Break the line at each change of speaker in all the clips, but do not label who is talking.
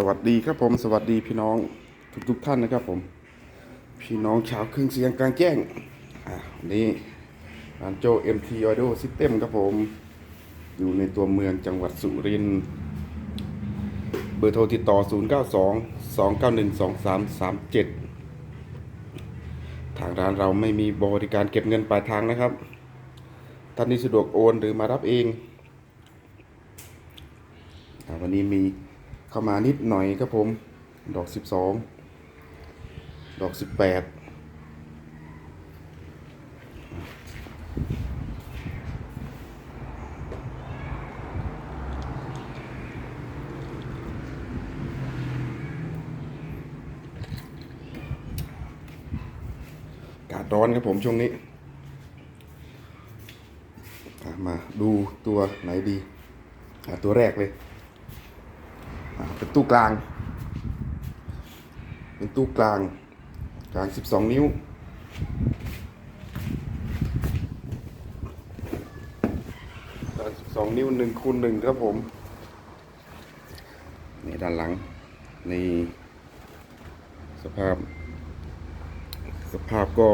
สวัสดีครับผมสวัสดีพี่น้องทุกทุกท่านนะครับผม พี่น้องชาวเครื่องเสียงกลางแจ้งอะวันนี้ร้านโจ MT Audio System ครับผม อยู่ในตัวเมืองจังหวัดสุรินทร์เบอร์โทรติดต่อ 092 291 2337 ทางร้านเราไม่มีบริการเก็บเงินปลายทางนะครับท่านที่สะดวกโอนหรือมารับเองวันนี้มี เข้ามานิดหน่อยครับผม ดอกสิบสองดอกสิบแปดกาศร้อนครับผมช่วงนี้ มาดูตัวไหนดี ตัวแรกเลย เป็นตู้กลาง เป็นตู้กลาง กลาง 12 นิ้ว กลาง 12 นิ้ว1คูณ1ครับผมนี่ด้านหลัง นี่สภาพ สภาพก็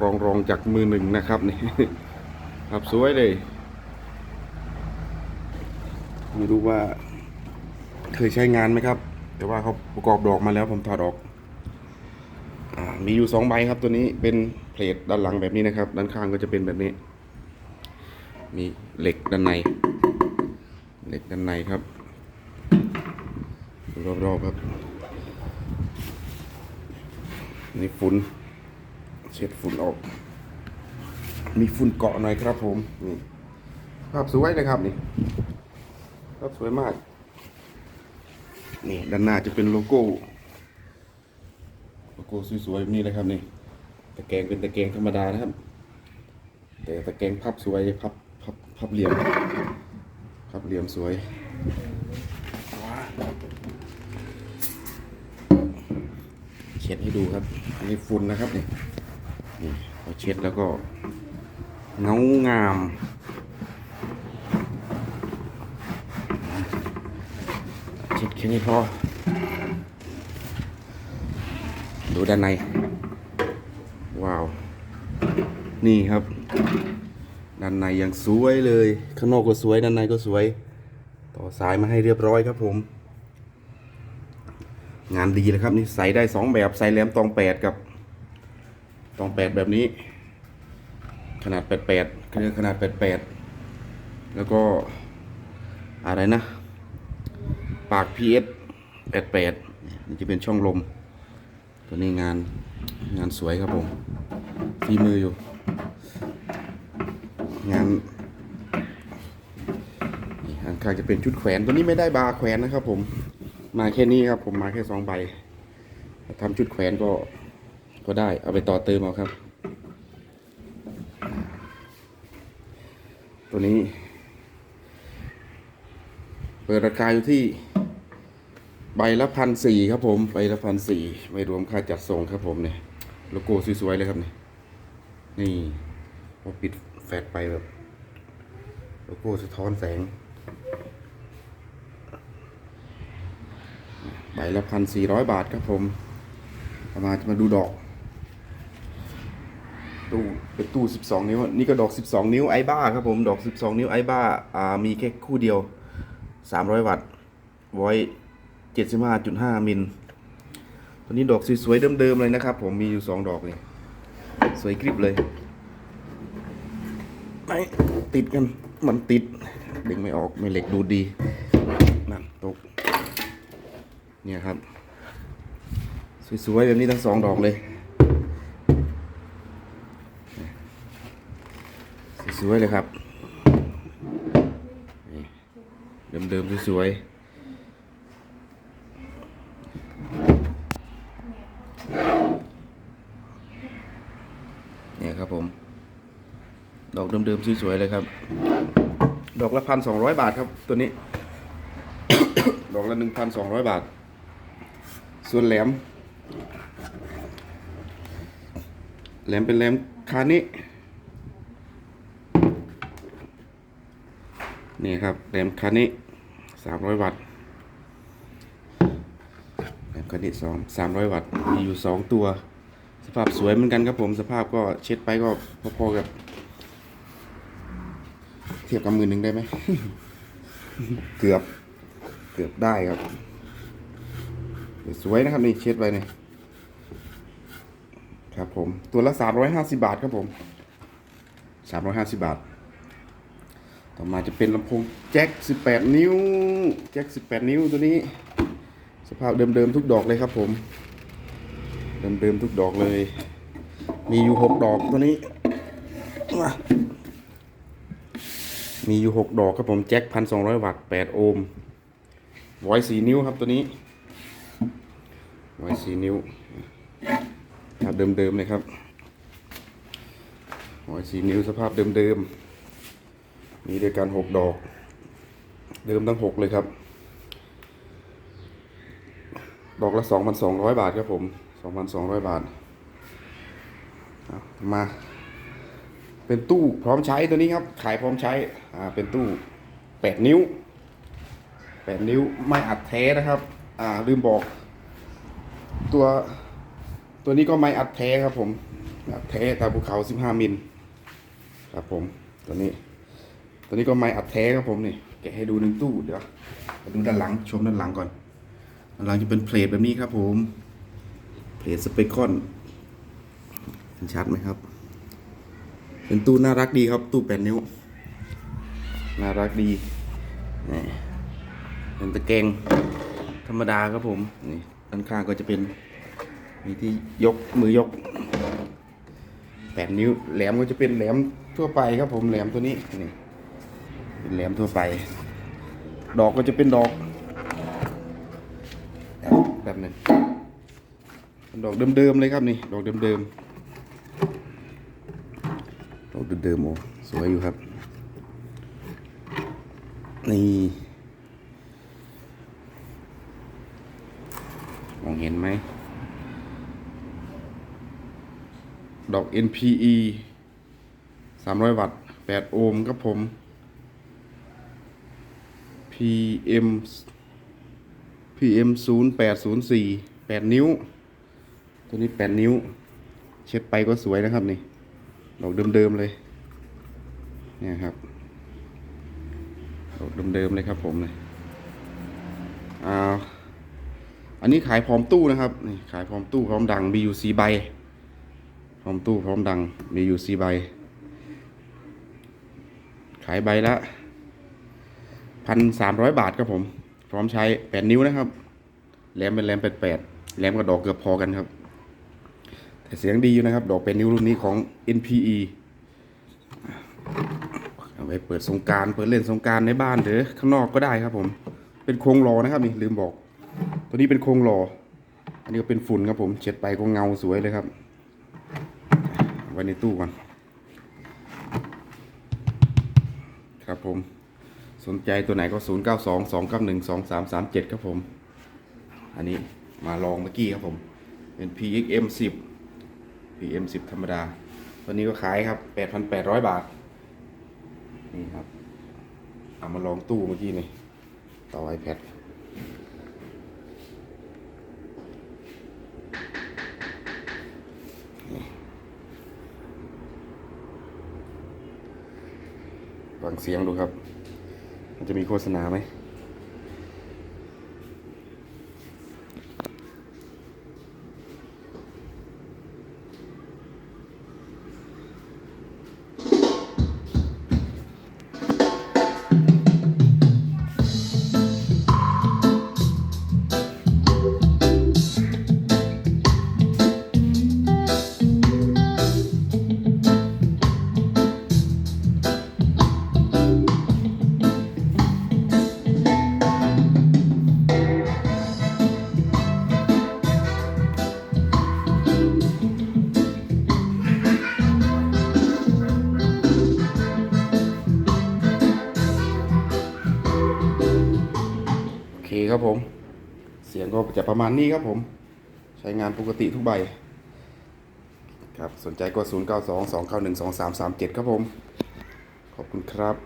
รองรองจากมือหนึ่งนะครับนี่ครับสวยเลย ไม่รู้ว่า เคยใช้งานไหมครับ แต่ว่าเขาประกอบดอกมาแล้วผมถอดออกอมีอยู่สองใบครับตัวนี้เป็นเพลทด้านหลังแบบนี้นะครับ ด้านข้างก็จะเป็นแบบนี้ มีเหล็กด้านใน เหล็กด้านในครับรอบๆครับนี่ฝุ่นเช็ดฝุ่นออก มีฝุ่นเกาะหน่อยครับผมนี่ภาพสวยนะครับนี่ภาพสวยมาก นี่ด้านหน้าจะเป็นโลโก้ โลโก้สวยๆแบบนี้เลยครับนี่ตะแกรงเป็นตะแกรงธรรมดานะครับ แต่ตะแกรงพับสวยพับพับพับเหลี่ยมพับเหลี่ยมสวยเช็ดให้ดูครับอันนี้ฝุ่นนะครับนี่นี่พอเช็ดแล้วก็เงางาม เช็ดแค่นี้พอ ดูด้านใน ว้าว นี่ครับ ด้านในยังสวยเลย ข้างนอกก็สวย ด้านในก็สวย ต่อสายมาให้เรียบร้อยครับผม งานดีเลยครับ นี่ใส่ได้สองแบบใส่แหลมตองแปดกับ ตองแปดแบบนี้ ขนาดแปดแปดคือขนาดแปดแปดแล้วก็อะไรนะ ปาก PS 88นี่จะเป็นช่องลม ตัวนี้งานงานสวยครับผมฝีมืออยู่ งานอันข้างจะเป็นชุดแขวนตัวนี้ไม่ได้บาร์แขวนนะครับ ผม มาแค่นี้ครับ ผมมาแค่สองใบทำชุดแขวนก็ก็ได้ เอาไปต่อเติมเอาครับ ตัวนี้ เปิดราคาอยู่ที่ ใบละพันสี่ครับผม ใบละพันสี่ไม่รวมค่าจัดส่งครับผมเนี่ยโลโก้สวยๆเลยครับเนี่ยนี่พอปิดแฟลชไปแบบ โลโก้สะท้อนแสง ใบละพันสี่ร้อยบาทครับผมมาจะมาดูดอก ตู้เป็นตู้สิบสองนิ้ว นี่ก็ดอกสิบสองนิ้วไอบ้าครับผม ดอกสิบสองนิ้วไอบ้าอ่ามีแค่คู่เดียวสามร้อยวัตต์ไว้ เจ็ดสิบห้าจุดห้ามิลตัวนี้ดอกสวยๆเดิมๆเลยนะครับ ผมมีอยู่สองดอกนี่สวยกริบเลยไม่ติดกันมันติดดึงไม่ออกไม่เหล็กดูดีนั่นตกเนี่ยครับ สวยๆแบบนี้ทั้งสองดอกเลยสวยๆเลยครับเดิมๆสวยๆเนี่ยครับผม ดอก เดิมสวยๆเลยครับ ดอกละพันสองร้อยบาทครับ ตัวนี้ ดอกละหนึ่งพันสองร้อยบาท ส่วนแหลม แหลมเป็นแหลมคานินี่ครับแรมคันนี้สามร้อยวัตต์คันนี้สองสามร้อยวัตต์มีอยู่สองตัว สภาพสวยเหมือนกันครับผมสภาพก็เช็ดไปก็พอๆกับ เทียบกับมือหนึ่งได้ไหม เกือบ เกือบได้ครับ สวยนะครับนี่เช็ดไปเนี่ยครับผม ตัวละสามร้อยห้าสิบาทครับผมสามร้อยห้าสิบาท ต่อมาจะเป็นลำโพงแจ็คสิบแปดนิ้ว แจ็คสิบแปดนิ้วตัวนี้ สภาพเดิมๆทุกดอกเลยครับผม เดิมๆทุกดอกเลย มีอยู่หกดอกตัวนี้ มีอยู่หกดอกครับผมแจ็คพันสองร้อยวัตต์แปดโอห์มไวสี่นิ้วครับตัวนี้ไวสี่นิ้วครับเดิมๆเลยครับไวสี่นิ้วสภาพเดิมๆมีด้วยกันหกดอก เดิมทั้งหกเลยครับ ดอกละสองพันสองร้อยบาทครับผมสองพันสองร้อยบาทมา เป็นตู้พร้อมใช้ตัวนี้ครับ ขายพร้อมใช้อ่าเป็นตู้แปดนิ้วแปดนิ้วไม่อัดแท้นะครับ อ่าลืมบอก ตัวตัวนี้ก็ไม่อัดแท้ครับผมอัดแท้ตาภูเขาสิบห้ามิลครับผมตัวนี้ ตัวนี้ก็ไม่อัดแท้ครับผมนี่แกะให้ดูหนึ่งตู้เดี๋ยวมาดูด้านหลังชมด้านหลังก่อนด้านหลังจะเป็นเพลทแบบนี้ครับผมเพลทสเปคอนเห็นชัดไหมครับ เป็นตู้น่ารักดีครับ ตู้แปดนิ้ว น่ารักดีนี่เป็นตะแกรงธรรมดาครับผมนี่ด้านข้างก็จะเป็นมีที่ยกมือยกแปดนิ้วแหลมก็จะเป็นแหลมทั่วไปครับผมแหลมตัวนี้นี่เป็นแหลมทั่วไป ดอกก็จะเป็นดอกแบบนึงดอกเดิมๆเลยครับนี่ ดอกเดิมๆ เดิมๆโอ้สวยอยู่ครับนี่มองเห็นไหม ดอก NPE 300 วัตต์ 8 โอห์มครับผม PM PM 0 8 0 4 8 นิ้ว ตัวนี้ 8 นิ้ว เช็ดไปก็สวยนะครับนี่ ดอกเดิมๆเลย เนี่ยครับ ดอกเดิมๆเลยครับผมเลยอ่าอันนี้ขายพร้อมตู้นะครับ นี่ขายพร้อมตู้พร้อมดัง มีอยู่สีใบ พร้อมตู้พร้อมดัง มีอยู่สีใบ ขายใบละพันสามร้อยบาทครับผม พร้อมใช้แปดนิ้วนะครับ แหลมเป็นแหลมแปดแปดแหลมกับดอกเกือบพอกันครับ แต่เสียงดีอยู่นะครับ ดอกเป็นนิ้วรุ่นนี้ของ NPE เอาไว้เปิดสงการเปิดเล่นสงการในบ้านหรือข้างนอกก็ได้ครับผม เป็นโครงรอนะครับนี่ลืมบอก ตัวนี้เป็นโครงรออันนี้ก็เป็นฝุ่นครับผม เช็ดไปก็เงาสวยเลยครับ ไว้ในตู้ก่อน ครับผม สนใจตัวไหนก็ 0 9 2 2 9 1 2 3 3 7 ครับผม อันนี้มาลองเมื่อกี้ครับผม เป็น PXM 10 PM 10 ธรรมดา ตัวนี้ก็ขายครับ 8,800 บาท นี่ครับ เอามาลองตู้เมื่อกี้นี่ ต่อ iPad ฟังเสียงดูครับ มันจะมีโฆษณาไหม ครับผม เสียงก็จะประมาณนี้ครับผม ใช้งานปกติทุกใบ ครับสนใจก็ 0 9 2 2 9 1 2 3 3 7 ครับผม ขอบคุณครับ